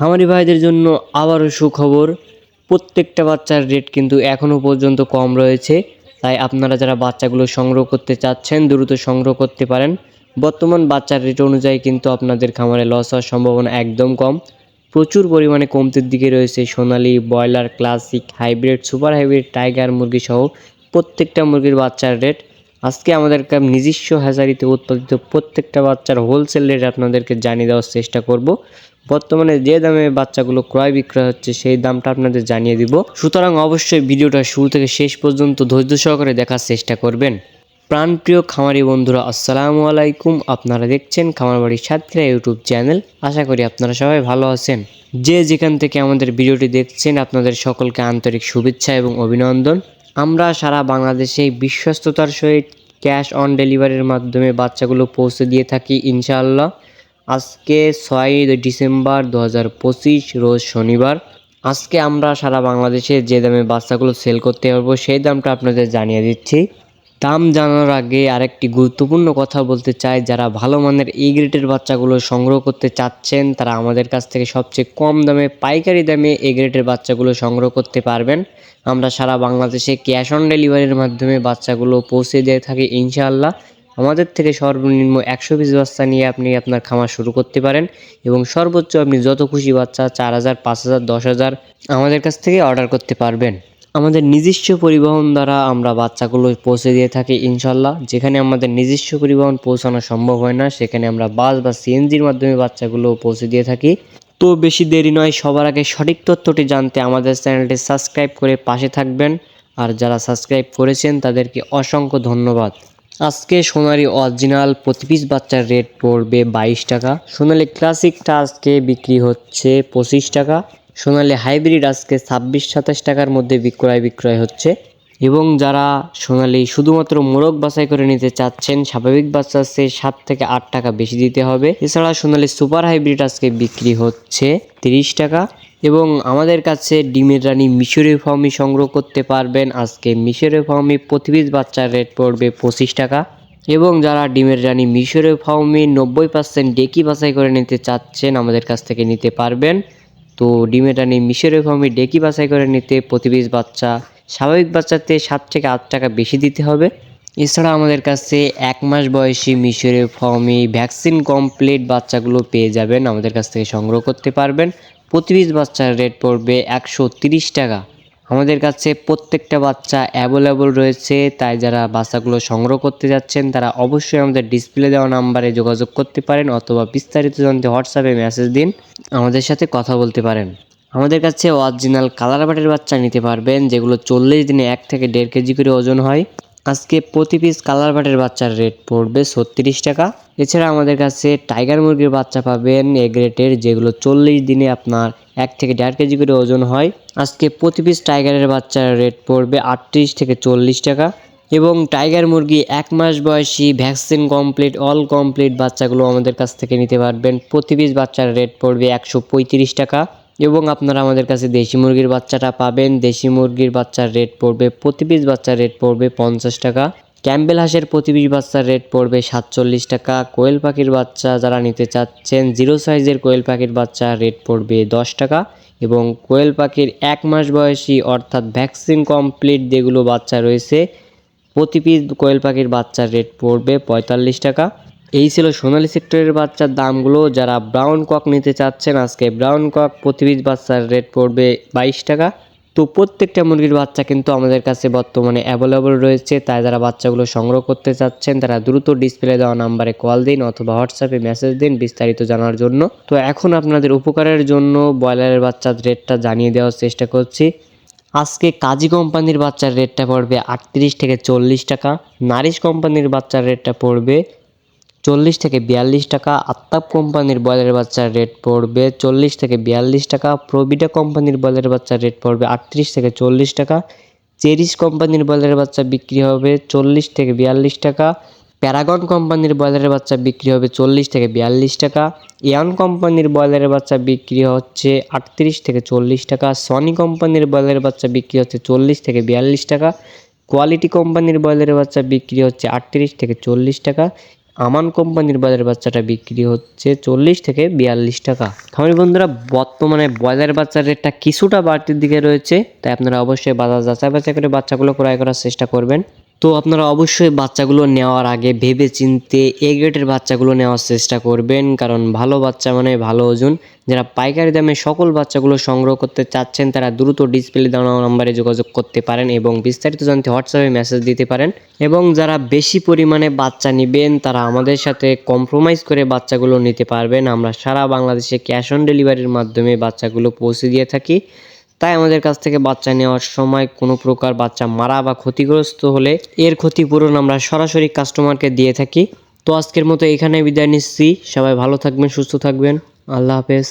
খামারি ভাইদের জন্য আবারও সুখবর, প্রত্যেকটা বাচ্চার রেট কিন্তু এখনও পর্যন্ত কম রয়েছে। তাই আপনারা যারা বাচ্চাগুলো সংগ্রহ করতে চাচ্ছেন, দ্রুত সংগ্রহ করতে পারেন। বর্তমান বাচ্চার রেট অনুযায়ী কিন্তু আপনাদের খামারে লস হওয়ার সম্ভাবনা একদম কম। প্রচুর পরিমাণে কমতির দিকে রয়েছে Sonali, broiler classic hybrid super hybrid tiger মুরগি সহ প্রত্যেকটা মুরগির বাচ্চার রেট আজকে আমাদের নিজস্ব হ্যাচারিতে উৎপাদিত প্রত্যেকটা বাচ্চার হোলসেল রেট আপনাদেরকে জানিয়ে দেওয়ার চেষ্টা করব। বর্তমানে যে দামে বাচ্চাগুলো ক্রয় বিক্রয় হচ্ছে, সেই দামটা আপনাদের জানিয়ে দিব। সুতরাং অবশ্যই ভিডিওটা শুরু থেকে শেষ পর্যন্ত ধৈর্য সহকারে দেখার চেষ্টা করবেন। প্রাণপ্রিয় খামারি বন্ধুরা, আসসালামু আলাইকুম। আপনারা দেখছেন খামারবাড়ির সাতক্ষীরা ইউটিউব চ্যানেল। আশা করি আপনারা সবাই ভালো আছেন। যে যেখান থেকে আমাদের ভিডিওটি দেখছেন, আপনাদের সকলকে আন্তরিক শুভেচ্ছা এবং অভিনন্দন। আমরা সারা বাংলাদেশে বিশ্বস্ততার সহিত ক্যাশ অন ডেলিভারির মাধ্যমে বাচ্চাগুলো পৌঁছে দিয়ে থাকি, ইনশাআল্লাহ। আজকে ছয় ডিসেম্বর দু হাজার পঁচিশ, রোজ শনিবার। আজকে আমরা সারা বাংলাদেশে যে দামে বাচ্চাগুলো সেল করতে পারব, সেই দামটা আপনাদের জানিয়ে দিচ্ছি। দাম জানার আগে আরেকটি গুরুত্বপূর্ণ কথা বলতে চাই, যারা ভালো মানের এই গ্রেডের বাচ্চাগুলো সংগ্রহ করতে চাচ্ছেন, তারা আমাদের কাছ থেকে সবচেয়ে কম দামে, পাইকারি দামে এই গ্রেডের বাচ্চাগুলো সংগ্রহ করতে পারবেন। আমরা সারা বাংলাদেশে ক্যাশ অন ডেলিভারির মাধ্যমে বাচ্চাগুলো পৌঁছে দিয়ে থাকি, ইনশাআল্লাহ। আমাদের থেকে সর্বনিম্ন একশো পিস বাচ্চা নিয়ে আপনি আপনার খামার শুরু করতে পারেন এবং সর্বোচ্চ আপনি যত খুশি বাচ্চা চার হাজার, পাঁচ হাজার, দশ হাজার আমাদের কাছ থেকে অর্ডার করতে পারবেন। আমাদের নিজস্ব পরিবহন দ্বারা আমরা বাচ্চাগুলো পৌঁছে দিয়ে থাকি ইনশাল্লাহ। যেখানে আমাদের নিজস্ব পরিবহন পৌঁছানো সম্ভব হয় না, সেখানে আমরা বাস বা সিএনজির মাধ্যমে বাচ্চাগুলো পৌঁছে দিয়ে থাকি। তো বেশি দেরি নয়, সবার আগে সঠিক তথ্যটি জানতে আমাদের চ্যানেলটি সাবস্ক্রাইব করে পাশে থাকবেন। আর যারা সাবস্ক্রাইব করেছেন, তাদেরকে অসংখ্য ধন্যবাদ। আজকে সোনালি অরিজিনাল প্রতি পিস বাচ্চার রেট পড়বে বাইশ টাকা। সোনালি ক্লাসিকটা আজকে বিক্রি হচ্ছে পঁচিশ টাকা। সোনালি হাইব্রিড আজকে ছাব্বিশ, সাতাশ টাকার মধ্যে বিক্রয় বিক্রয় হচ্ছে। এবং যারা সোনালি শুধুমাত্র মোরগ বাছাই করে নিতে চাচ্ছেন, স্বাভাবিক বাচ্চা সে সাত থেকে আট টাকা বেশি দিতে হবে। এছাড়া সোনালি সুপার হাইব্রিড আজকে বিক্রি হচ্ছে তিরিশ টাকা। এবং আমাদের কাছে ডিমের রানী মিশরের ফার্মি সংগ্রহ করতে পারবেন। আজকে মিশরের ফার্মি প্রতি পিস বাচ্চার রেট পড়বে পঁচিশ টাকা। এবং যারা ডিমের রানী মিশরের ফার্মি নব্বই পার্সেন্ট ডেকি বাছাই করে নিতে চাচ্ছেন, আমাদের কাছ থেকে নিতে পারবেন। তো ডিমের রানী মিশরের ফার্মি ডেকি বাছাই করে নিতে প্রতি পিস বাচ্চা, স্বাভাবিক বাচ্চাতে সাত থেকে আট টাকা বেশি দিতে হবে। এছাড়া আমাদের কাছে এক মাস বয়সী মিশরের ফার্মি ভ্যাকসিন কমপ্লিট বাচ্চাগুলো পেয়ে যাবেন, আমাদের কাছ থেকে সংগ্রহ করতে পারবেন। প্রতি পিস বাচ্চার রেট পড়বে একশো তিরিশ টাকা। আমাদের কাছে প্রত্যেকটা বাচ্চা অ্যাভেলেবল রয়েছে, তাই যারা বাচ্চাগুলো সংগ্রহ করতে যাচ্ছেন, তারা অবশ্যই আমাদের ডিসপ্লে দেওয়া নাম্বারে যোগাযোগ করতে পারেন অথবা বিস্তারিত জানতে হোয়াটসঅ্যাপে মেসেজ দিন, আমাদের সাথে কথা বলতে পারেন। আমাদের কাছে অরিজিনাল কালার বাটের বাচ্চা নিতে পারবেন, যেগুলো চল্লিশ দিনে এক থেকে দেড় কেজি করে ওজন হয়। আজকে প্রতি পিস কালার বাটের বাচ্চার রেট পড়বে ছত্রিশ টাকা। এছাড়া আমাদের কাছে টাইগার মুরগির বাচ্চা পাবেন এ গ্রেটের যেগুলো চল্লিশ দিনে আপনার এক থেকে দেড় কেজি করে ওজন হয়। আজকে প্রতি পিস টাইগারের বাচ্চার রেট পড়বে আটত্রিশ থেকে চল্লিশ টাকা। এবং টাইগার মুরগি এক মাস বয়সী ভ্যাকসিন কমপ্লিট অল কমপ্লিট বাচ্চাগুলো আমাদের কাছ থেকে নিতে পারবেন। প্রতি পিস বাচ্চার রেট পড়বে একশো পঁয়ত্রিশ টাকা। এবং আপনারা আমাদের কাছে দেশি মুরগির বাচ্চাটা পাবেন। দেশি মুরগির বাচ্চার রেট পড়বে, প্রতি পিস বাচ্চার রেট পড়বে পঞ্চাশ টাকা। ক্যাম্বেল হাঁসের প্রতি পিস বাচ্চার রেট পড়বে সাতচল্লিশ টাকা। কোয়েল পাখির বাচ্চা যারা নিতে চাচ্ছেন জিরো সাইজের কোয়েল পাখির বাচ্চা রেট পড়বে দশ টাকা। এবং কোয়েল পাখির এক মাস বয়সী অর্থাৎ ভ্যাকসিন কমপ্লিট যেগুলো বাচ্চা রয়েছে, প্রতি পিস কোয়েল পাখির বাচ্চার রেট পড়বে পঁয়তাল্লিশ টাকা। এই ছিল সোনালি সেক্টরের বাচ্চার দামগুলো। যারা ব্রাউন কক নিতে চাচ্ছেন, আজকে ব্রাউন কক প্রতি পিস বাচ্চার রেট পড়বে বাইশ টাকা। তো প্রত্যেকটা মুরগির বাচ্চা কিন্তু আমাদের কাছে বর্তমানে অ্যাভেলেবল রয়েছে। তাই যারা বাচ্চাগুলো সংগ্রহ করতে চাচ্ছেন, তারা দ্রুত ডিসপ্লে দেওয়া নাম্বারে কল দিন অথবা হোয়াটসঅ্যাপে মেসেজ দিন বিস্তারিত জানার জন্য। তো এখন আপনাদের উপকারের জন্য ব্রয়লারের বাচ্চার রেটটা জানিয়ে দেওয়ার চেষ্টা করছি। আজকে কাজী কোম্পানির বাচ্চার রেটটা পড়বে আটত্রিশ থেকে চল্লিশ টাকা। নারিশ কোম্পানির বাচ্চার রেটটা পড়বে চল্লিশ থেকে বিয়াল্লিশ টাকা আত্তাপ কোম্পানির বয়লারের বাচ্চার রেট পড়বে চল্লিশ থেকে বিয়াল্লিশ টাকা, প্রবিডা কোম্পানির বয়লারের বাচ্চার রেট পড়বে আটত্রিশ থেকে চল্লিশ টাকা, চেরিশ কোম্পানির বয়লারের বাচ্চা বিক্রি হবে চল্লিশ থেকে বিয়াল্লিশ টাকা, প্যারাগন কোম্পানির বয়লারের বাচ্চা বিক্রি হবে চল্লিশ থেকে বিয়াল্লিশ টাকা, ইয়ান কোম্পানির বয়লারের বাচ্চা বিক্রি হচ্ছে আটত্রিশ থেকে চল্লিশ টাকা, সনি কোম্পানির বয়লারের বাচ্চা বিক্রি হচ্ছে চল্লিশ থেকে বিয়াল্লিশ টাকা, কোয়ালিটি কোম্পানির বয়লারের বাচ্চা বিক্রি হচ্ছে আটত্রিশ থেকে চল্লিশ টাকা আমান কোম্পানির বাজারের বাচ্চাটা বিক্রি হচ্ছে চল্লিশ থেকে বিয়াল্লিশ টাকা। খামারি বন্ধুরা, বর্তমানে ব্রয়লার বাচ্চার রেটটা কিছুটা বাড়তির দিকে রয়েছে, তাই আপনারা অবশ্যই বাজার যাচাই বাছাই করে বাচ্চাগুলো ক্রয় করার চেষ্টা করবেন। তো আপনারা অবশ্যই বাচ্চাগুলো নেওয়ার আগে ভেবে চিনতে এ গ্রেডের বাচ্চাগুলো নেওয়ার চেষ্টা করবেন। কারণ ভালো বাচ্চা মানে ভালো ওজন। যারা পাইকারি দামে সকল বাচ্চাগুলো সংগ্রহ করতে চাচ্ছেন, তারা দ্রুত ডিসপ্লে দেওয়া নাম্বারে যোগাযোগ করতে পারেন এবং বিস্তারিত জানতে হোয়াটসঅ্যাপে মেসেজ দিতে পারেন। এবং যারা বেশি পরিমাণে বাচ্চা নেবেন, তারা আমাদের সাথে কম্প্রোমাইজ করে বাচ্চাগুলো নিতে পারবেন। আমরা সারা বাংলাদেশে ক্যাশ অন ডেলিভারির মাধ্যমে বাচ্চাগুলো পৌঁছে দিয়ে থাকি। তাই আমাদের কাছ থেকে বাচ্চা নেওয়ার সময় কোনো প্রকার বাচ্চা মারা বা ক্ষতিগ্রস্ত হলে এর ক্ষতিপূরণ আমরা সরাসরি কাস্টমারকে দিয়ে থাকি। তো আজকের মতো এখানে বিদায় নিচ্ছি। সবাই ভালো থাকবেন, সুস্থ থাকবেন। আল্লাহ হাফেজ।